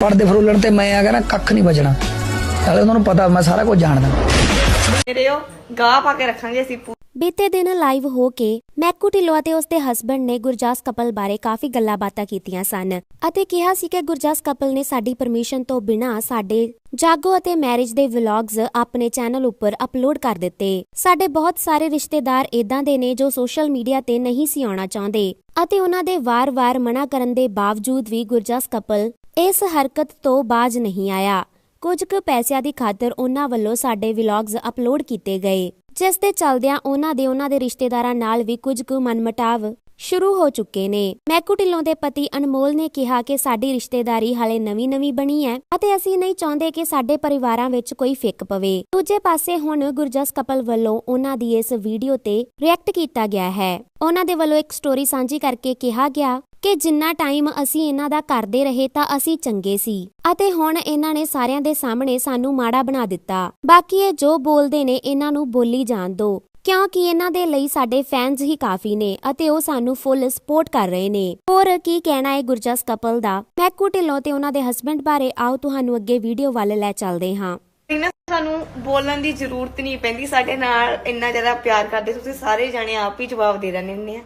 ਪੜਦੇ ਫਰੋਲਣ ਤੇ ਮੈਂ ਆ ਗਿਆ ਨਾ ਕੱਖ ਨਹੀਂ ਬਚਣਾ। ਨਾਲੇ ਉਹਨਾਂ ਨੂੰ ਪਤਾ ਮੈਂ ਸਾਰਾ ਕੁਝ ਜਾਣਦਾ। ਮੇਰੇ ਉਹ ਗਾਹ ਪਾ ਕੇ ਰੱਖਾਂਗੇ ਅਸੀਂ ਪੂ- ਬੀਤੇ ਦਿਨ ਲਾਈਵ ਹੋ ਕੇ ਮੈਕੂ ਢਿੱਲੋਂ ਅਤੇ ਉਸਦੇ ਹਸਬੰਡ ਨੇ ਗੁਰਜਾਸ ਕਪਲ ਬਾਰੇ ਕਾਫੀ ਗੱਲਾਂ ਬਾਤਾਂ ਕੀਤੀਆਂ ਸਨ ਅਤੇ ਕਿਹਾ ਸੀ ਕਿ ਗੁਰਜਾਸ ਕਪਲ ਨੇ ਸਾਡੀ ਪਰਮਿਸ਼ਨ ਤੋਂ ਬਿਨਾਂ ਸਾਡੇ ਜਾਗੋ ਅਤੇ ਮੈਰਿਜ ਦੇ ਵਲੌਗਸ ਆਪਣੇ ਚੈਨਲ ਉੱਪਰ ਅਪਲੋਡ ਕਰ ਦਿੱਤੇ। ਸਾਡੇ ਬਹੁਤ ਸਾਰੇ ਰਿਸ਼ਤੇਦਾਰ ਇਦਾਂ ਦੇ ਨੇ ਜੋ ਸੋਸ਼ਲ ਮੀਡੀਆ ਤੇ ਨਹੀਂ ਸੀ ਆਉਣਾ ਚਾਹੁੰਦੇ ਅਤੇ ਉਹਨਾਂ ਦੇ ਵਾਰ-ਵਾਰ ਮਨਾ ਕਰਨ ਦੇ ਬਾਵਜੂਦ ਵੀ ਗੁਰਜਾਸ ਕਪਲ ਇਸ ਹਰਕਤ ਤੋਂ ਬਾਜ ਨਹੀਂ ਆਇਆ। ਕੁਝ ਕੁ ਪੈਸਿਆਂ ਦੀ ਖਾਤਰ ਉਹਨਾਂ ਵੱਲੋਂ ਸਾਡੇ ਵਲੌਗਸ ਅਪਲੋਡ ਕੀਤੇ ਗਏ, ਜਿਸ ਦੇ ਚੱਲਦਿਆਂ ਉਹਨਾਂ ਦੇ ਉਹਨਾਂ ਦੇ ਰਿਸ਼ਤੇਦਾਰਾਂ ਨਾਲ ਵੀ ਕੁਝ ਕੁ ਮਨਮਟਾਵ ਸ਼ੁਰੂ ਹੋ ਚੁੱਕੇ ਨੇ। ਮੈਕੂ ਢਿੱਲੋਂ ਦੇ ਪਤੀ ਅਨਮੋਲ ਨੇ ਕਿਹਾ ਕਿ ਸਾਡੀ ਰਿਸ਼ਤੇਦਾਰੀ ਹਾਲੇ ਨਵੀਂ-ਨਵੀਂ ਬਣੀ ਹੈ ਅਤੇ ਅਸੀਂ ਨਹੀਂ ਚਾਹੁੰਦੇ ਕਿ ਸਾਡੇ ਪਰਿਵਾਰਾਂ ਵਿੱਚ ਕੋਈ ਫਿੱਕ ਪਵੇ। ਦੂਜੇ ਪਾਸੇ ਹੁਣ ਗੁਰਜਸ ਕਪਲ ਵੱਲੋਂ ਉਹਨਾਂ ਦੀ ਇਸ ਵੀਡੀਓ ਤੇ ਰਿਐਕਟ ਕੀਤਾ ਗਿਆ ਹੈ। ਉਹਨਾਂ ਦੇ ਵੱਲੋਂ ਇੱਕ ਸਟੋਰੀ ਸਾਂਝੀ ਕਰਕੇ ਕਿਹਾ ਗਿਆ ਕਿ ਜਿੰਨਾ ਟਾਈਮ ਅਸੀਂ ਇਹਨਾਂ ਦਾ ਕਰਦੇ ਰਹੇ ਤਾਂ ਅਸੀਂ ਚੰਗੇ ਸੀ। ਅਤੇ ਹੁਣ ਇਹਨਾਂ ਨੇ ਸਾਰਿਆਂ ਦੇ ਸਾਹਮਣੇ ਸਾਨੂੰ ਮਾੜਾ ਬਣਾ ਦਿੱਤਾ। ਬਾਕੀ ਇਹ ਜੋ ਬੋਲਦੇ ਨੇ, ਇਹਨਾਂ ਨੂੰ ਬੋਲੀ ਜਾਣ ਦਿਓ ਕਿਉਂਕਿ ਇਹਨਾਂ ਦੇ ਲਈ ਸਾਡੇ ਫੈਨਸ ਹੀ ਕਾਫੀ ਨੇ ਅਤੇ ਉਹ ਸਾਨੂੰ ਫੁੱਲ ਸਪੋਰਟ ਕਰ ਰਹੇ ਨੇ। ਹੋਰ ਕੀ ਕਹਿਣਾ ਹੈ ਗੁਰਜਸ ਕਪਲ ਦਾ? ਮੈਕੂ ਢਿੱਲੋਂ ਤੇ ਉਹਨਾਂ ਦੇ ਹਸਬੰਡ ਬਾਰੇ ਆਓ, ਤੁਹਾਨੂੰ ਅੱਗੇ ਵੀਡੀਓ ਵੱਲ ਲੈ ਚੱਲਦੇ ਹਾਂ। ਨਾ, ਸਾਨੂੰ ਬੋਲਣ ਦੀ ਜ਼ਰੂਰਤ ਨਹੀਂ ਪੈਂਦੀ। ਸਾਡੇ ਨਾਲ ਇੰਨਾ ਜ਼ਿਆਦਾ ਪਿਆਰ ਕਰਦੇ, ਤੁਸੀਂ ਸਾਰੇ ਜਾਣੇ ਆਪ ਹੀ ਜਵਾਬ ਦੇ ਦਿੰਦੇ ਹੁੰਦੇ ਆ।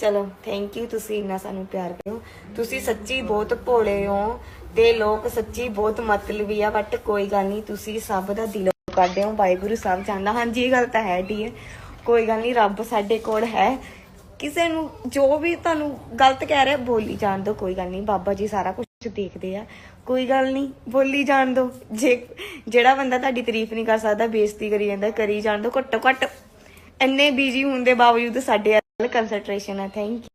ਚਲੋ ਥੈਂਕ ਯੂ ਤੁਸੀਂ ਇੰਨਾ ਸਾਨੂੰ ਪਿਆਰ ਕਰੋ ਤੁਸੀਂ ਸੱਚੀ ਬਹੁਤ ਭੋਲੇ ਹੋ ਤੇ ਲੋਕ ਸੱਚੀ ਬਹੁਤ ਮਤਲਬੀ ਆ ਬਟ ਕੋਈ ਗੱਲ ਨਹੀਂ, ਤੁਸੀਂ ਸਭ ਦਾ ਦਿਲੋਂ ਕਰਦੇ ਹੋ, ਵਾਹਿਗੁਰੂ ਸਭ ਜਾਣਦਾ ਹਾਂਜੀ, ਇਹ ਗੱਲ ਤਾਂ ਹੈ ਡੀ ਕੋਈ ਗੱਲ ਨਹੀਂ, ਰੱਬ ਸਾਡੇ ਕੋਲ ਹੈ। ਕਿਸੇ ਨੂੰ ਜੋ ਵੀ ਤੁਹਾਨੂੰ ਗਲਤ ਕਹਿ ਰਿਹਾ, ਬੋਲੀ ਜਾਣ ਦਿਓ, ਕੋਈ ਗੱਲ ਨਹੀਂ, ਬਾਬਾ ਜੀ ਸਾਰਾ ਕੁਝ ਦੇਖਦੇ ਆ। ਕੋਈ ਗੱਲ ਨਹੀਂ, ਬੋਲੀ ਜਾਣ ਦਿਓ। ਜੇ, ਜਿਹੜਾ ਬੰਦਾ ਤੁਹਾਡੀ ਤਾਰੀਫ ਨਹੀਂ ਕਰ ਸਕਦਾ, ਬੇਇੱਜ਼ਤੀ ਕਰੀ ਜਾਂਦਾ, ਕਰੀ ਜਾਣ ਦਿਓ, ਘੱਟੋ ਘੱਟ ਇੰਨੇ ਬਿਜ਼ੀ ਹੋਣ ਦੇ ਬਾਵਜੂਦ ਸਾਡੇ ਵੱਲ ਕੰਸੈਂਟਰੇਸ਼ਨ ਹੈ ਥੈਂਕ